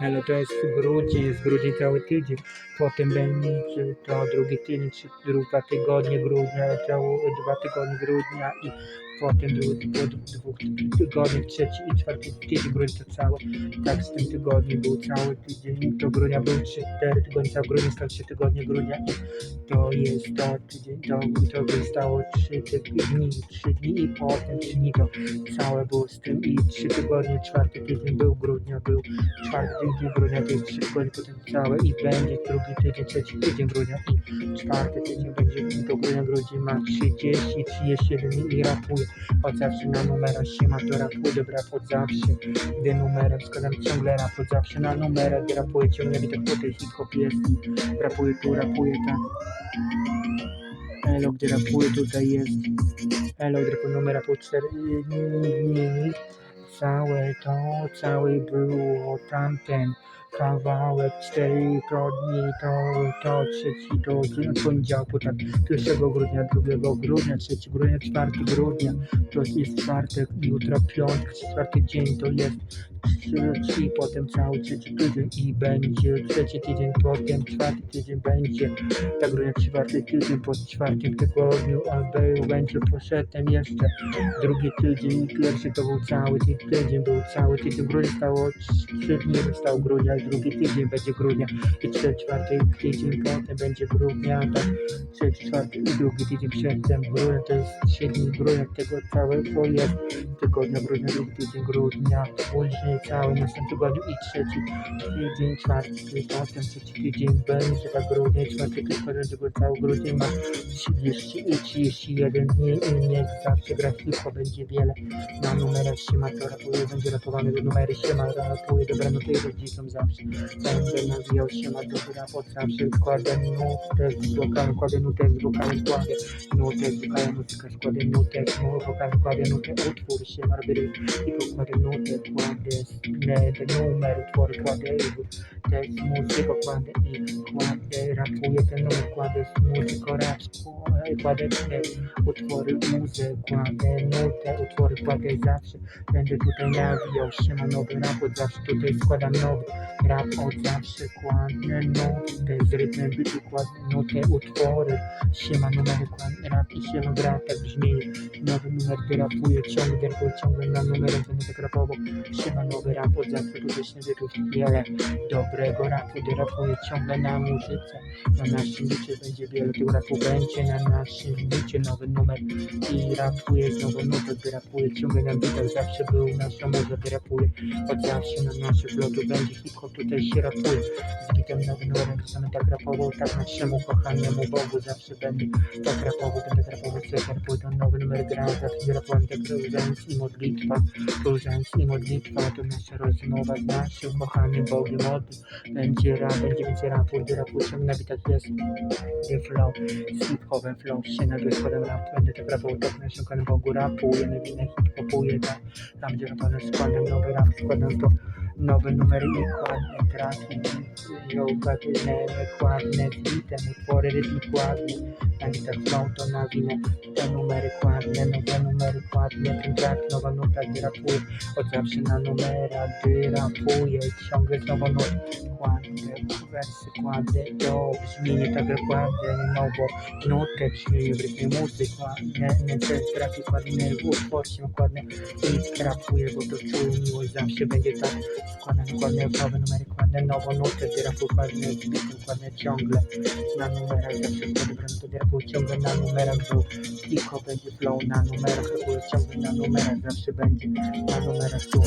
Ale to jest grudzień, jest grudzień cały tydzień. Potem będzie to drugi tydzień, czy dwa tygodnie grudnia, cało, dwa tygodnie grudnia i potem drugi, dwóch tygodniach, trzeci i czwarty tydzień grudnia to cały. Tak z tym tygodniem był cały tydzień, do grudnia był trzy, cztery tygodnie, cały grudzień stał trzy tygodnie grudnia i to jest to tydzień, to, to by stało trzy dni, trzy dni i potem trzy dni to całe było z tym i trzy tygodnie, czwarty tydzień był grudnia, był czwarty tydzień grudnia, to jest tygodnie potem całe i będzie drugi tydzień, trzeci tydzień grudnia i czwarty tydzień będzie do grudnia, grudzień ma 30, 31 dni i rapuje od zawsze na numera siema, to rapuje, dobra od zawsze, gdy numerem składam ciągle rap od zawsze na numera, gdy rapuje ciągle widok po tej hip-hop jest, rapuje tu, rapuje tam. Elo, gdy rapuje tutaj jest. Elo, gdy numera po 4 dni. Całe to, cały było tamten kawałek 4 dni, to, to trzeci to z poniedziałku, tak 1 grudnia, 2 grudnia, 3 grudnia, 4 grudnia, to jest czwartek, jutro piątek, czwarty dzień to jest trzy, i potem cały trzeci tydzień i będzie trzeci tydzień, potem czwarty tydzień będzie tak grudnia, czwarty tydzień po czwartym tygodniu, a będzie poszedłem jeszcze drugi tydzień, pierwszy to był cały ty- tydzień, był cały tydzień, grudzień stało trzy dni, stał grudnia, drugi tydzień będzie grudnia i trzeci, czwarty tydzień, potem będzie grudnia, tak, trzeci, czwarty i drugi tydzień przedtem grudnia, to jest trzy dni grudnia, tego całego jest tygodnia grudnia, drugi tydzień grudnia, później cały następny tygodniu i trzeci tydzień, czwarty, potem trzeci tydzień będzie tak grudnia, czwarty tydzień, będzie cały grudzień ma 30 i 31 dni i niech zawsze grafiko będzie wiele na numerach siema, to rapuje, będzie rapowany do numery siema, rapuje, dobra, no to jego dzieciom zawsze nawijał siema, dobra, pod zawsze kładę nutę z wokalem, kładę nutę z wokalem, kładę nutę z wokalem, muzyka składę nutę, no, wokalem, kładę nutę, utwór siema, robię i pokładę nutę, kładę ten numer, utwory, kładę też muzykę kładę i kładę, rapuję ten numer, kładę z muzyką rap, kładę te utwory, muzę, kładę nutę, utwory kładę zawsze, będę tutaj nawijał siema, nowy rap zawsze, tutaj składam nowy rap od zawsze, kładę nutę, z rytmem bytu kładę nutę, utwory, siema, numery kładę rap i siema, gra tak brzmi, nowy numer, gdy rapuję, ciągle, rapuję, ciągle na numerem, będę tak rapował, siema, nowy rap od zawsze, tutaj śnieżyków wiele, dobrego rapu, gdy rapuję ciągle na muzyce, na naszym bicie będzie wiele tego rapu, będzie na naszym bicie nowy numer i rapuję znowu nutę, gdy rapuję ciągle na bitach, zawsze był nasza moza, gdy rapuję, od zawsze na naszych lotu będzie hip-hop, tutaj się rapuje, nowym numerem, chcemy tak rapował, tak naszemu kochanemu Bogu, zawsze będę tak rapował, będę rapował, rapuję, ten nowy numer gra, zawsze rapowałem tak różaniec i modlitwa, różaniec i modlitwa, to nasza rozmowa z naszym kochanym Bogiem, od będzie rap, będzie więcej rapu, gdy rapuję, ciągle na bitach jest the flow, z hip-hopem flow, się na składam rap, będę tak rapował, tak naszym kochanym Bogu, rapuję, na winę hip-hopuję, tak, tam gdzie rapowane składam nowy rap, składam to nowe numery i ładne traki, yoga, dynemy, ładne bitem, utwory rytm na gitach flow to na te numery ładne, nowe numery ładne, ten track, nowa nuta, gdy rapuję, od zawsze na numera, gdy rapuję, ciągle znowu nut, kładę, wersy kładę, do brzmienie tak jak kładę, no bo nutę brzmienie w rytmie muzyk, ładne, nie te traki kładne, w utwór się kładne i rapuję, bo to czuję miłość, zawsze będzie tak, składane, kładne, nowe numery kładne, nową nutę, gdy rapuję, kładne, z bitem kładne ciągle, na numerach, zawsze wtedy będę to rapuję, ciągle na numerach, bo tylko będzie flow na numerach, rapuję ciągle na numerach, zawsze będzie na numerach tu.